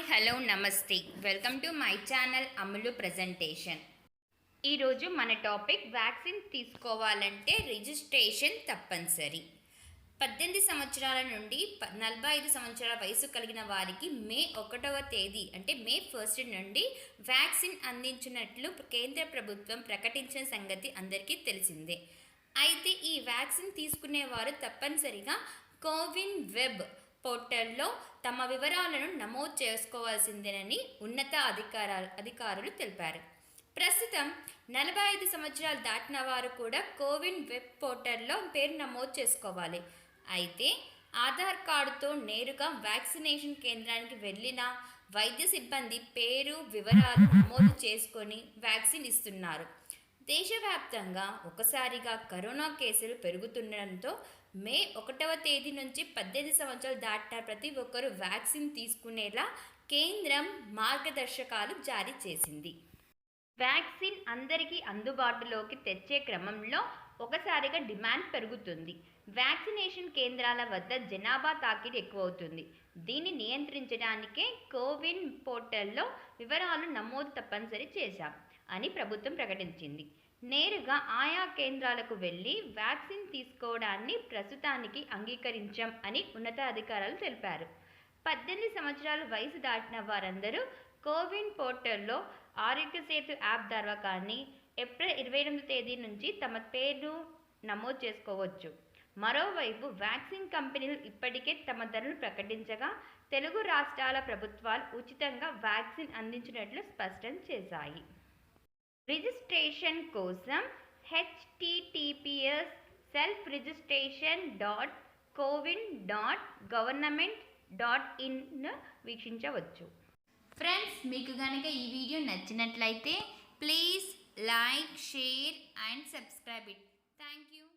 Hi hello నమస్తే. Welcome to my channel Ammulu presentation. ఈరోజు మన టాపిక్ వ్యాక్సిన్ తీసుకోవాలంటే రిజిస్ట్రేషన్ తప్పనిసరి. పద్దెనిమిది సంవత్సరాల నుండి నలభై ఐదు సంవత్సరాల వయసు కలిగిన వారికి మే ఒకటవ తేదీ అంటే మే ఫస్ట్ నుండి వ్యాక్సిన్ అందించినట్లు కేంద్ర ప్రభుత్వం ప్రకటించిన సంగతి అందరికీ తెలిసిందే. అయితే ఈ వ్యాక్సిన్ తీసుకునేవారు తప్పనిసరిగా కోవిన్ వెబ్ పోర్టల్లో తమ వివరాలను నమోదు చేసుకోవాల్సిందేనని ఉన్నత అధికార అధికారులు తెలిపారు. ప్రస్తుతం నలభై ఐదు సంవత్సరాలు దాటిన వారు కూడా కోవిన్ వెబ్ పోర్టల్లో పేరు నమోదు చేసుకోవాలి. అయితే ఆధార్ కార్డుతో నేరుగా వ్యాక్సినేషన్ కేంద్రానికి వెళ్ళిన వైద్య సిబ్బంది పేరు వివరాలు నమోదు చేసుకొని వ్యాక్సిన్ ఇస్తున్నారు. దేశవ్యాప్తంగా ఒకసారిగా కరోనా కేసులు పెరుగుతుండడంతో మే ఒకటవ తేదీ నుంచి పద్దెనిమిది సంవత్సరాలు దాటిన ప్రతి ఒక్కరూ వ్యాక్సిన్ తీసుకునేలా కేంద్రం మార్గదర్శకాలు జారీ చేసింది. వ్యాక్సిన్ అందరికీ అందుబాటులోకి తెచ్చే క్రమంలో ఒకసారిగా డిమాండ్ పెరుగుతుంది. వ్యాక్సినేషన్ కేంద్రాల వద్ద జనాభా తాకిడి ఎక్కువవుతుంది. దీన్ని నియంత్రించడానికే కోవిన్ పోర్టల్లో వివరాలు నమోదు తప్పనిసరి చేశాం అని ప్రభుత్వం ప్రకటించింది. నేరుగా ఆయా కేంద్రాలకు వెళ్ళి వ్యాక్సిన్ తీసుకోవడాన్ని ప్రస్తుతానికి అంగీకరించాం అని ఉన్నతాధికారులు తెలిపారు. పద్దెనిమిది సంవత్సరాల వయసు దాటిన వారందరూ కోవిన్ పోర్టల్లో ఆరోగ్య సేతు యాప్ ద్వారా కానీ ఏప్రిల్ ఇరవై ఎనిమిది తేదీ నుంచి తమ పేరు నమోదు చేసుకోవచ్చు. మరోవైపు వ్యాక్సిన్ కంపెనీలు ఇప్పటికే తమ ధరలు ప్రకటించగా తెలుగు రాష్ట్రాల ప్రభుత్వాలు ఉచితంగా వ్యాక్సిన్ అందించినట్లు స్పష్టం చేశాయి. రిజిస్ట్రేషన్ కోసం HTTPS self registration dot CoWIN dot government dot in వీక్షించవచ్చు. Friends మీకు కనుక ఈ వీడియో నచ్చినట్లయితే please like, share and subscribe it. Thank you.